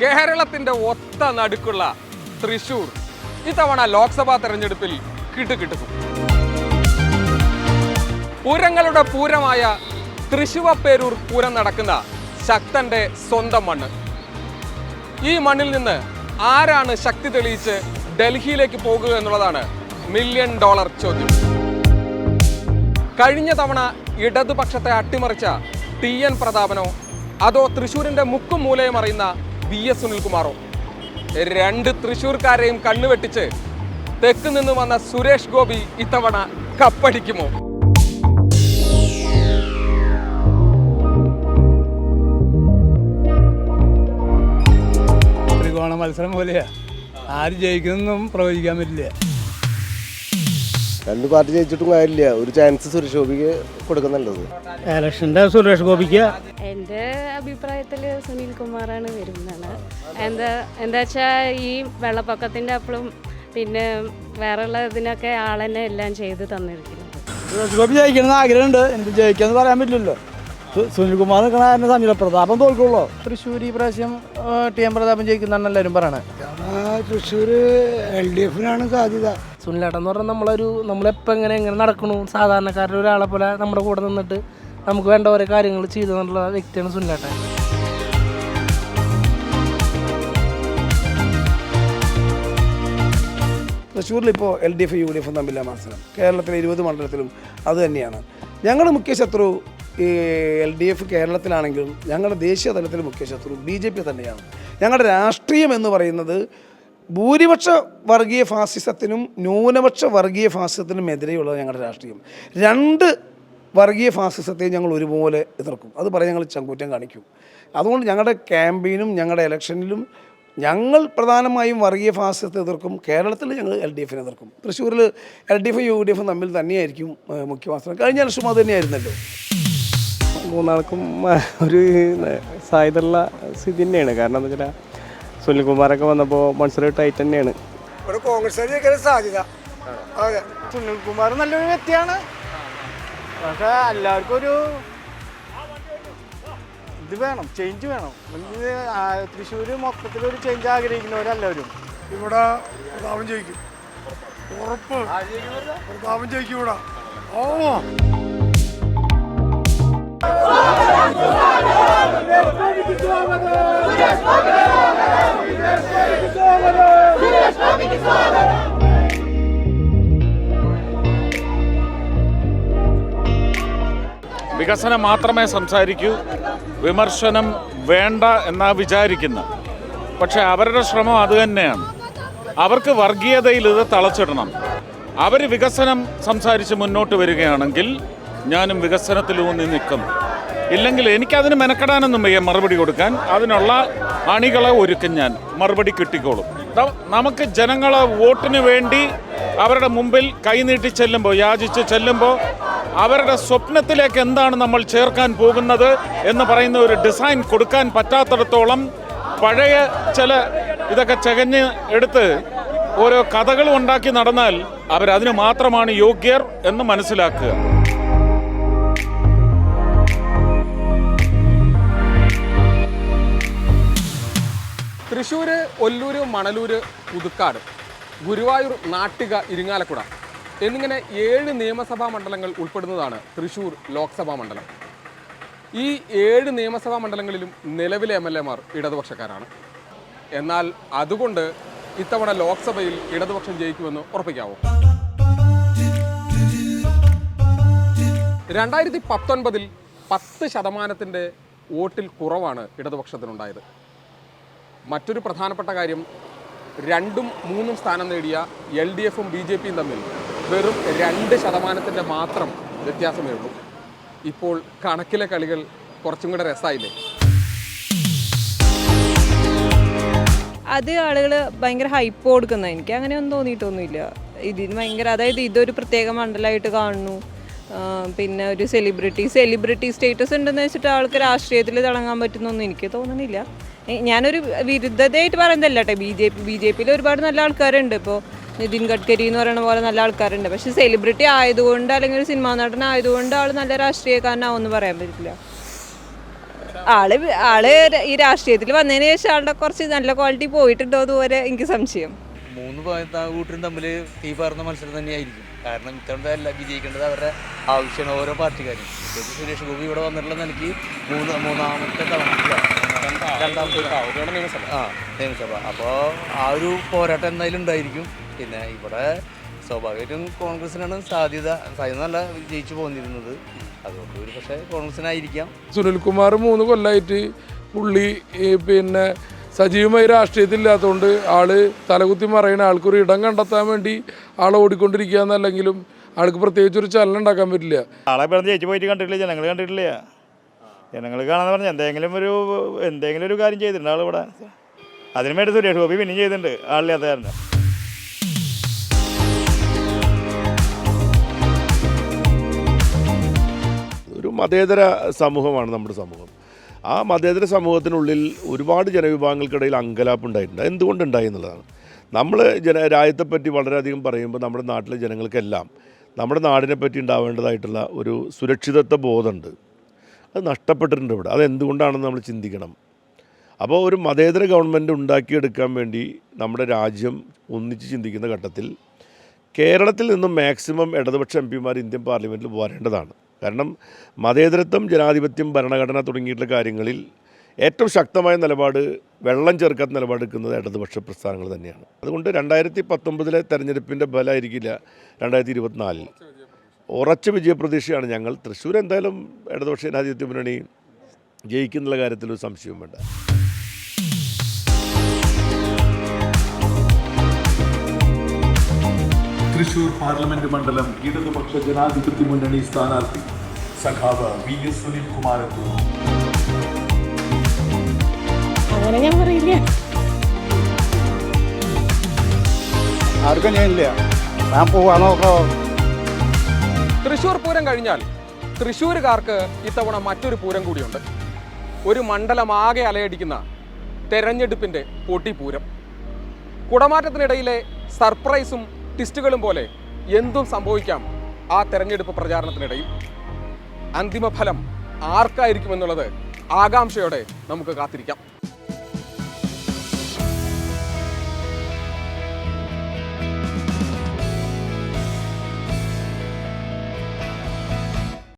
കേരളത്തിന്റെ ഒത്ത നടുക്കുള്ള തൃശൂർ. ഇത്തവണ ലോക്സഭാ തെരഞ്ഞെടുപ്പിൽ കിട്ടുകിട്ടുക്കും പൂരങ്ങളുടെ പൂരമായ തൃശുവപ്പേരൂർ പൂരം നടക്കുന്ന ശക്തന്റെ സ്വന്തം മണ്ണ്. ഈ മണ്ണിൽ നിന്ന് ആരാണ് ശക്തി തെളിയിച്ച് ഡൽഹിയിലേക്ക് പോകുക എന്നുള്ളതാണ് മില്യൺ ഡോളർ ചോദ്യം. കഴിഞ്ഞ തവണ ഇടതുപക്ഷത്തെ അട്ടിമറിച്ച ടി എൻ പ്രതാപനോ അതോ തൃശൂരിന്റെ മുക്കും മൂലയും അറിയുന്ന വി എസ് സുനിൽകുമാറോ. രണ്ട് തൃശൂർക്കാരെയും കണ്ണുവെട്ടിച്ച് തെക്ക് നിന്ന് വന്ന സുരേഷ് ഗോപി ഇത്തവണ കപ്പടിക്കുമോ? ത്രികോണ മത്സരം പോലെയാ. ആര് ജയിക്കുന്നൊന്നും പ്രവചിക്കാൻ പറ്റില്ല. രണ്ട് പാർട്ടി ജയിച്ചിട്ടും കാര്യമില്ല. ഒരു ചാൻസ് സുരേഷ് ഗോപിക്ക് കൊടുക്കുന്നുള്ളത് ഇലക്ഷന്റെ സുരേഷ് ഗോപിക്ക്. എന്റെ അഭിപ്രായത്തിൽ സുനിൽ കുമാറാണ് വരുന്നതാണ്. എന്താ എന്താ വെച്ചാൽ ഈ വെള്ളപ്പൊക്കത്തിന്റെ അപ്പോഴും പിന്നെ വേറെയുള്ള ഇതിനൊക്കെ ആളെന്നെ എല്ലാം ചെയ്ത് തന്നിരിക്കുന്നത്. സുരേഷ് ഗോപി ജയിക്കണമെന്ന് ആഗ്രഹമുണ്ട്. എനിക്ക് ജയിക്കാന്ന് പറയാൻ പറ്റില്ലല്ലോ. സുനിൽകുമാർ നിൽക്കണ സമീപ പ്രതാപം തോൽക്കുള്ളൂ. തൃശ്ശൂർ ഈ പ്രാവശ്യം ടി എം പ്രതാപം ജയിക്കുന്നതാണ് എല്ലാവരും പറയണത് തൃശ്ശൂർ എൽ ഡി എഫിനാണ് സാധ്യത. സുനിലേട്ടൻ എന്ന് പറഞ്ഞാൽ നമ്മളൊരു നമ്മളെപ്പോൾ എങ്ങനെ എങ്ങനെ നടക്കണു? സാധാരണക്കാരുടെ ഒരാളെ പോലെ നമ്മുടെ കൂടെ നിന്നിട്ട് നമുക്ക് വേണ്ട ഓരോ കാര്യങ്ങൾ ചെയ്തു എന്നുള്ള വ്യക്തിയാണ് സുനിലേട്ടൻ. തൃശ്ശൂരിൽ ഇപ്പോൾ L D F U D എഫും തമ്മിലുള്ള മത്സരം. കേരളത്തിലെ ഇരുപത് മണ്ഡലത്തിലും അത് തന്നെയാണ്. ഞങ്ങളുടെ മുഖ്യ ശത്രു ഈ എൽ ഡി എഫ് കേരളത്തിലാണെങ്കിലും ഞങ്ങളുടെ ദേശീയ തലത്തിൽ മുഖ്യ ശത്രു ബി ജെ പി തന്നെയാണ്. ഞങ്ങളുടെ രാഷ്ട്രീയം എന്ന് പറയുന്നത് ഭൂരിപക്ഷ വർഗീയ ഫാസിസത്തിനും ന്യൂനപക്ഷ വർഗീയ ഫാസിസത്തിനും എതിരെയുള്ളത് ഞങ്ങളുടെ രാഷ്ട്രീയം. രണ്ട് വർഗീയ ഫാസിസത്തെയും ഞങ്ങൾ ഒരുപോലെ എതിർക്കും. അത് പറയാൻ ഞങ്ങൾ ചങ്കൂറ്റം കാണിക്കും. അതുകൊണ്ട് ഞങ്ങളുടെ ക്യാമ്പയിനും ഞങ്ങളുടെ ഇലക്ഷനിലും ഞങ്ങൾ പ്രധാനമായും വർഗീയ ഫാസിസത്തെ എതിർക്കും. കേരളത്തിൽ ഞങ്ങൾ എൽ ഡി എഫിനെ എതിർക്കും. തൃശ്ശൂരിൽ എൽ ഡി എഫും യു ഡി എഫും തമ്മിൽ തന്നെയായിരിക്കും മുഖ്യമാസം കഴിഞ്ഞ വർഷം അത് തന്നെയായിരുന്നല്ലോ. മൂന്നാൾക്കും ഒരു സാധ്യതയുള്ള സ്ഥിതി തന്നെയാണ്. കാരണം എന്താ വെച്ചാൽ സുനിൽകുമാറൊക്കെ വന്നപ്പോൾ മത്സരം ടൈറ്റ് തന്നെയാണ്. ഇവിടെ കോൺഗ്രസ് സാധ്യത. അതെ. സുനിൽകുമാർ നല്ലൊരു വ്യക്തിയാണ്. പക്ഷേ എല്ലാവർക്കും ഒരു ഇത് വേണം ചേഞ്ച് വേണം. തൃശ്ശൂർ മൊത്തത്തിൽ ഒരു ചേഞ്ച് ആഗ്രഹിക്കുന്നവരെല്ലാവരും. ഇവിടെ പ്രതാപം ജയിക്കും. ഉറപ്പ്. പ്രതാപം ജയിക്കും ഇവിടെ. ഓ. വികസനം മാത്രമേ സംസാരിക്കൂ. വിമർശനം വേണ്ട എന്നാ വിചാരിക്കുന്ന. പക്ഷെ അവരുടെ ശ്രമം അതുതന്നെയാണ് അവർക്ക് വർഗീയതയിൽ ഇത് തളച്ചിടണം. അവർ വികസനം സംസാരിച്ച് മുന്നോട്ട് വരികയാണെങ്കിൽ ഞാനും വികസനത്തിലൂന്നി നിൽക്കും ഇല്ലെങ്കിൽ എനിക്കതിന് മെനക്കെടാനൊന്നും വയ്യ മറുപടി കൊടുക്കാൻ. അതിനുള്ള അണികളെ ഒരുക്കും ഞാൻ. മറുപടി കിട്ടിക്കോളും. നമുക്ക് ജനങ്ങളെ വോട്ടിന് വേണ്ടി അവരുടെ മുമ്പിൽ കൈനീട്ടി ചെല്ലുമ്പോൾ യാചിച്ച് ചെല്ലുമ്പോൾ അവരുടെ സ്വപ്നത്തിലേക്ക് എന്താണ് നമ്മൾ ചേർക്കാൻ പോകുന്നത് എന്ന് പറയുന്ന ഒരു ഡിസൈൻ കൊടുക്കാൻ പറ്റാത്തിടത്തോളം പഴയ ചില ഇതൊക്കെ ചകഞ്ഞ് എടുത്ത് ഓരോ കഥകളും ഉണ്ടാക്കി നടന്നാൽ അവരതിന് മാത്രമാണ് യോഗ്യർ എന്ന് മനസ്സിലാക്കുക. തൃശ്ശൂര് ഒല്ലൂർ മണലൂർ പുതുക്കാട് ഗുരുവായൂർ നാട്ടിക ഇരിങ്ങാലക്കുട എന്നിങ്ങനെ ഏഴ് നിയമസഭാ മണ്ഡലങ്ങൾ ഉൾപ്പെടുന്നതാണ് തൃശ്ശൂർ ലോക്സഭാ മണ്ഡലം. ഈ ഏഴ് നിയമസഭാ മണ്ഡലങ്ങളിലും നിലവിലെ എം എൽ എമാർ ഇടതുപക്ഷക്കാരാണ്. എന്നാൽ അതുകൊണ്ട് ഇത്തവണ ലോക്സഭയിൽ ഇടതുപക്ഷം ജയിക്കുമെന്ന് ഉറപ്പിക്കാവോ. രണ്ടായിരത്തി പത്തൊൻപതിൽ പത്ത് ശതമാനത്തിന്റെ വോട്ടിൽ കുറവാണ് ഇടതുപക്ഷത്തിനുണ്ടായത്. മറ്റൊരു പ്രധാനപ്പെട്ട കാര്യം രണ്ടും മൂന്നും സ്ഥാനം നേടിയ എൽ ഡി എഫും ബി ജെ പിയും തമ്മിൽ വെറും രണ്ട് ശതമാനത്തിന്റെ മാത്രം വ്യത്യാസമേ ഉള്ളൂ ഇപ്പോൾ കണക്കിലെ കളികൾ കുറച്ചും കൂടെ രസമായില്ലേ അത് ആളുകൾ ഭയങ്കര ഹൈപ്പ് കൊടുക്കുന്ന. എനിക്ക് അങ്ങനെയൊന്നും തോന്നിയിട്ടൊന്നുമില്ല. ഇതിന് ഭയങ്കര അതായത് ഇതൊരു പ്രത്യേക മണ്ഡലമായിട്ട് കാണുന്നു. പിന്നെ ഒരു സെലിബ്രിറ്റി സെലിബ്രിറ്റി സ്റ്റേറ്റസ് ഉണ്ടെന്ന് വെച്ചിട്ട് ആൾക്ക് രാഷ്ട്രീയത്തിൽ തിളങ്ങാൻ പറ്റുന്നൊന്നും എനിക്ക് തോന്നുന്നില്ല ഞാനൊരു വിരുദ്ധതയായിട്ട് പറയുന്നതല്ല കേട്ടോ. B J P B J പിയിൽ ഒരുപാട് നല്ല ആൾക്കാരുണ്ട്. ഇപ്പോൾ നിതിൻ ഗഡ്കരി എന്ന് പറയുന്ന പോലെ നല്ല ആൾക്കാരുണ്ട്. പക്ഷേ സെലിബ്രിറ്റി ആയതുകൊണ്ട് അല്ലെങ്കിൽ ഒരു സിനിമാ നടൻ ആയതുകൊണ്ട് ആൾ നല്ല രാഷ്ട്രീയക്കാരനാവുമെന്ന് പറയാൻ പറ്റില്ല. ആൾ ആൾ ഈ രാഷ്ട്രീയത്തിൽ വന്നതിന് ശേഷം ആളുടെ കുറച്ച് നല്ല ക്വാളിറ്റി പോയിട്ടുണ്ടോ അതുപോലെ എനിക്ക് സംശയം. മൂന്ന് കൂട്ടരും തമ്മിൽ തീ പറഞ്ഞ മത്സരം തന്നെയായിരിക്കും. കാരണം ഇത്തവണ അല്ല വിജയിക്കേണ്ടത് അവരുടെ ആവശ്യമാണ് ഓരോ പാർട്ടിക്കാരും. സുരേഷ് ഗോപി ഇവിടെ വന്നിട്ടുള്ള നിലയ്ക്ക് മൂന്ന് മൂന്നാമത്തെ തവണ രണ്ടാമത്തെ. നിയമസഭ. ആ നിയമസഭ. അപ്പോൾ ആ ഒരു പോരാട്ടം എന്തായാലും ഉണ്ടായിരിക്കും. പിന്നെ ഇവിടെ സ്വാഭാവികമായിട്ടും കോൺഗ്രസിനാണ് സാധ്യത. സാധ്യത നല്ല ജയിച്ചു പോന്നിരുന്നത്. അതുകൊണ്ട് ഒരു പക്ഷേ കോൺഗ്രസിനായിരിക്കാം. സുനിൽകുമാർ മൂന്ന് കൊല്ലമായിട്ട് പുള്ളി പിന്നെ സജീവമായി രാഷ്ട്രീയത്തിലില്ലാത്തതുകൊണ്ട് ആൾ തലകുത്തി മറയുന്ന ആൾക്കൊരു ഇടം കണ്ടെത്താൻ വേണ്ടി ആൾ ഓടിക്കൊണ്ടിരിക്കുക എന്നല്ലെങ്കിലും ആൾക്ക് പ്രത്യേകിച്ച് ഒരു ചലനം ഉണ്ടാക്കാൻ പറ്റില്ല. ആളെ പറഞ്ഞ് ജയിച്ചു പോയിട്ട് കണ്ടിട്ടില്ല? ജനങ്ങൾ കണ്ടിട്ടില്ല? ജനങ്ങൾ കാണാന്ന് പറഞ്ഞാൽ എന്തെങ്കിലും ഒരു എന്തെങ്കിലും ഒരു കാര്യം ചെയ്തിട്ടുണ്ട് ആളിവിടെ അതിന് വേണ്ടി സുരേഷ് ഗോപി പിന്നെയും ചെയ്തിട്ടുണ്ട് ആളില്ലാത്ത കാരണം. ഒരു മതേതര സമൂഹമാണ് നമ്മുടെ സമൂഹം. ആ മതേതര സമൂഹത്തിനുള്ളിൽ ഒരുപാട് ജനവിഭാഗങ്ങൾക്കിടയിൽ അങ്കലാപ്പ് ഉണ്ടായിട്ടുണ്ട്. എന്തുകൊണ്ടുണ്ടായി എന്നുള്ളതാണ്. നമ്മൾ ജന രാജ്യത്തെപ്പറ്റി വളരെയധികം പറയുമ്പോൾ നമ്മുടെ നാട്ടിലെ ജനങ്ങൾക്കെല്ലാം നമ്മുടെ നാടിനെ പറ്റി ഉണ്ടാവേണ്ടതായിട്ടുള്ള ഒരു സുരക്ഷിതത്വ ബോധമുണ്ട്. അത് നഷ്ടപ്പെട്ടിട്ടുണ്ട് ഇവിടെ. അതെന്തുകൊണ്ടാണെന്ന് നമ്മൾ ചിന്തിക്കണം. അപ്പോൾ ഒരു മതേതര ഗവൺമെന്റ് ഉണ്ടാക്കിയെടുക്കാൻ വേണ്ടി നമ്മുടെ രാജ്യം ഒന്നിച്ച് ചിന്തിക്കുന്ന ഘട്ടത്തിൽ കേരളത്തിൽ നിന്നും മാക്സിമം ഇടതുപക്ഷ എം പിമാർ ഇന്ത്യൻ പാർലമെന്റിൽ വരേണ്ടതാണ്. കാരണം മതേതരത്വം ജനാധിപത്യം ഭരണഘടന തുടങ്ങിയിട്ടുള്ള കാര്യങ്ങളിൽ ഏറ്റവും ശക്തമായ നിലപാട് വെള്ളം ചേർക്കാത്ത നിലപാടെടുക്കുന്നത് ഇടതുപക്ഷ പ്രസ്ഥാനങ്ങൾ തന്നെയാണ്. അതുകൊണ്ട് രണ്ടായിരത്തി പത്തൊമ്പതിലെ തെരഞ്ഞെടുപ്പിന്റെ ബലമായിരിക്കില്ല രണ്ടായിരത്തി ഇരുപത്തിനാലിൽ. ഉറച്ച വിജയപ്രതീക്ഷയാണ് ഞങ്ങൾ. തൃശ്ശൂർ എന്തായാലും ഇടതുപക്ഷ ജനാധിപത്യ മുന്നണി ജയിക്കുന്നുള്ള കാര്യത്തിൽ ഒരു സംശയവും വേണ്ട. തൃശൂർ പാർലമെന്റ് മണ്ഡലം ഇടതുപക്ഷ ജനാധിപത്യ മുന്നണി സ്ഥാനാർത്ഥി സഖാവ് വി എസ് സുനിൽകുമാരൻ അങ്ങനെ ഞാൻ പറയില്ല. ആർക്കും ഞാനില്ല ഞാൻ പോവാ നോക്കോ. തൃശ്ശൂർ പൂരം കഴിഞ്ഞാൽ തൃശ്ശൂരുകാർക്ക് ഇത്തവണ മറ്റൊരു പൂരം കൂടിയുണ്ട്. ഒരു മണ്ഡലമാകെ അലയടിക്കുന്ന തെരഞ്ഞെടുപ്പിന്റെ പൊട്ടിപ്പൂരം കുടമാറ്റത്തിനിടയിലെ സർപ്രൈസും ട്വിസ്റ്റുകളും പോലെ എന്തും സംഭവിക്കാം ആ തെരഞ്ഞെടുപ്പ് പ്രചാരണത്തിനിടയിൽ. അന്തിമഫലം ആർക്കായിരിക്കുമെന്നുള്ളത് ആകാംക്ഷയോടെ നമുക്ക് കാത്തിരിക്കാം.